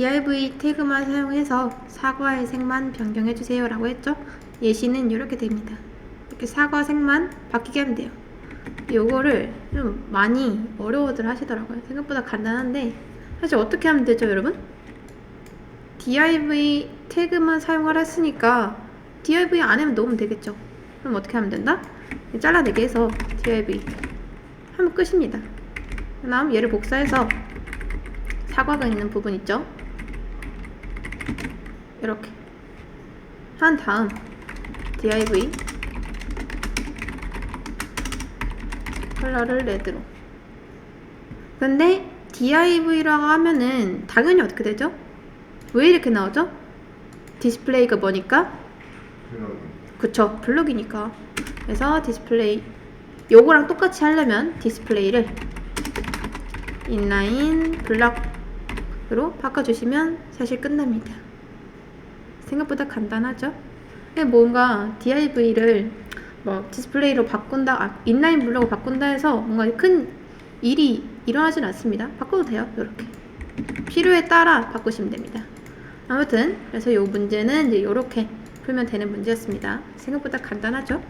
div 태그만 사용해서 사과의 색만 변경해주세요 라고 했죠? 예시는 이렇게 됩니다. 이렇게 사과 색만 바뀌게 하면 돼요. 요거를 좀 많이 어려워들 하시더라고요. 생각보다 간단한데 사실 어떻게 하면 되죠, 여러분? div 태그만 사용하라 했으니까 div 안에만 넣으면 되겠죠. 그럼 어떻게 하면 된다? 잘라내게 해서 div 하면 끝입니다. 그 다음 얘를 복사해서 사과가 있는 부분 있죠? 이렇게 한 다음 div 컬러를 레드로 근데 div라고 하면은 당연히 어떻게 되죠? 왜 이렇게 나오죠? 디스플레이가 뭐니까? 그쵸 블록이니까 그래서 디스플레이 요거랑 똑같이 하려면 디스플레이를 인라인 블럭 으로 바꿔주시면 사실 끝납니다. 생각보다 간단하죠? 근데 뭔가 div를 뭐 디스플레이로 바꾼다 아, 인라인 블록을 바꾼다 해서 뭔가 큰 일이 일어나진 않습니다. 바꿔도 돼요 이렇게. 필요에 따라 바꾸시면 됩니다. 아무튼 그래서 이 문제는 이제 이렇게 풀면 되는 문제였습니다. 생각보다 간단하죠?